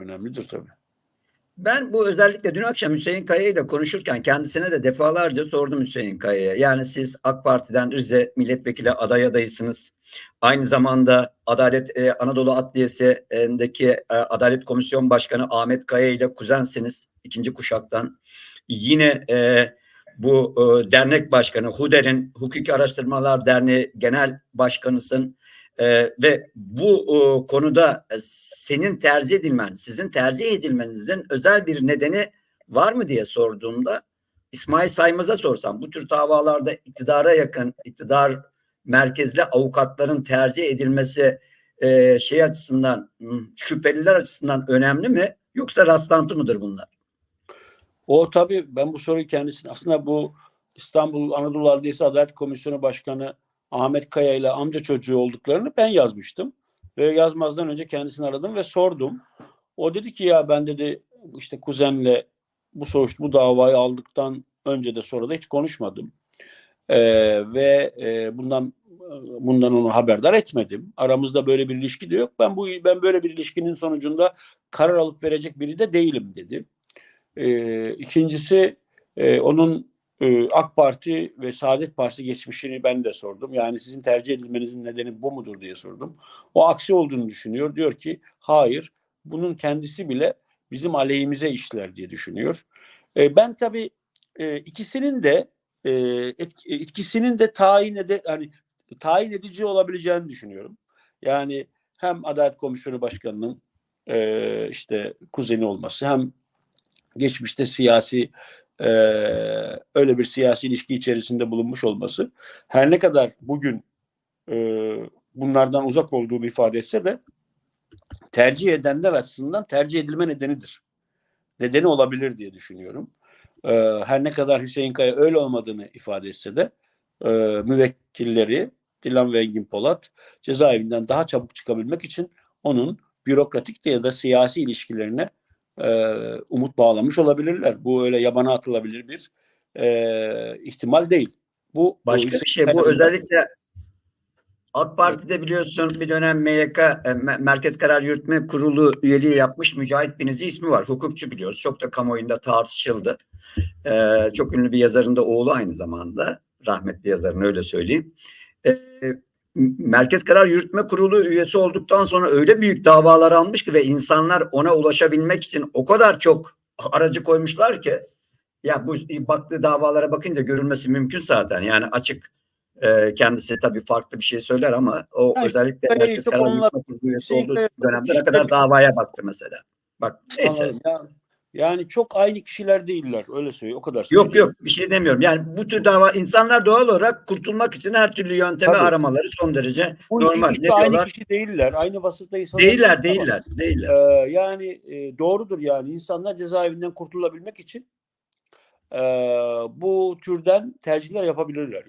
Önemlidir tabii. Ben bu özellikle dün akşam Hüseyin Kaya ile konuşurken kendisine de defalarca sordum Hüseyin Kaya'ya. Yani siz AK Parti'den Rize milletvekili aday adaysınız. Aynı zamanda Adalet e, Anadolu Adliyesi'ndeki e, Adalet Komisyon Başkanı Ahmet Kaya ile kuzensiniz ikinci kuşaktan. Yine e, bu e, dernek başkanı HUDER'in Hukuki Araştırmalar Derneği Genel Başkanısın. Ee, ve bu e, konuda e, senin tercih edilmen, sizin tercih edilmenizin özel bir nedeni var mı diye sorduğumda İsmail Saymaz'a sorsam bu tür davalarda iktidara yakın, iktidar merkezli avukatların tercih edilmesi e, şey açısından, şüpheliler açısından önemli mi yoksa rastlantı mıdır bunlar? O tabii ben bu soruyu kendisine aslında bu İstanbul Anadolu Adliyesi Adalet Komisyonu Başkanı Ahmet Kaya ile amca çocuğu olduklarını ben yazmıştım. Ve yazmazdan önce kendisini aradım ve sordum. O dedi ki ya ben dedi işte kuzenle bu soruştu bu davayı aldıktan önce de sonra da hiç konuşmadım. Ee, ve e, bundan bundan onu haberdar etmedim. Aramızda böyle bir ilişki de yok. Ben bu ben böyle bir ilişkinin sonucunda karar alıp verecek biri de değilim dedi. Ee, ikincisi e, onun e, AK Parti ve Saadet Partisi geçmişini ben de sordum. Yani sizin tercih edilmenizin nedeni bu mudur diye sordum. O aksi olduğunu düşünüyor. Diyor ki hayır bunun kendisi bile bizim aleyhimize işler diye düşünüyor. E, ben tabii e, ikisinin de e, etk- etkisinin de tayin ede hani tayin edici olabileceğini düşünüyorum. Yani hem Adalet Komisyonu Başkanı'nın e, işte kuzeni olması hem geçmişte siyasi e, öyle bir siyasi ilişki içerisinde bulunmuş olması her ne kadar bugün e, bunlardan uzak olduğunu ifade etse de tercih edenler açısından tercih edilme nedenidir. Nedeni olabilir diye düşünüyorum. E, her ne kadar Hüseyin Kaya öyle olmadığını ifade etse de e, müvekkilleri Dilan ve Engin Polat cezaevinden daha çabuk çıkabilmek için onun bürokratik de ya da siyasi ilişkilerine e, umut bağlamış olabilirler. Bu öyle yabana atılabilir bir e, ihtimal değil. Bu Başka bir şey bu özellikle AK Parti'de biliyorsun bir dönem MYK e, Me- Merkez Karar Yürütme Kurulu üyeliği yapmış Mücahit Binizi ismi var. Hukukçu biliyoruz. Çok da kamuoyunda tartışıldı. Ee, çok ünlü bir yazarın da oğlu aynı zamanda. Rahmetli yazarın öyle söyleyeyim. Ee, Merkez Karar Yürütme Kurulu üyesi olduktan sonra öyle büyük davalar almış ki ve insanlar ona ulaşabilmek için o kadar çok aracı koymuşlar ki ya bu baktığı davalara bakınca görülmesi mümkün zaten. Yani açık e, kendisi tabii farklı bir şey söyler ama o Hayır, özellikle Merkez Karar Yürütme Kurulu üyesi olduğu dönemde ne kadar davaya baktı mesela. Bak neyse. Anladım. Ya- yani çok aynı kişiler değiller. Öyle söylüyor. O kadar Yok söyleyeyim. yok bir şey demiyorum. Yani bu tür dava insanlar doğal olarak kurtulmak için her türlü yöntemi Tabii. aramaları son derece Bu normal. iki Ne kişi aynı diyorlar? kişi değiller. Aynı vasıfta insanlar Değiller, değil ama, değiller, değiller. e, yani e, doğrudur yani insanlar cezaevinden kurtulabilmek için e, bu türden tercihler yapabilirler.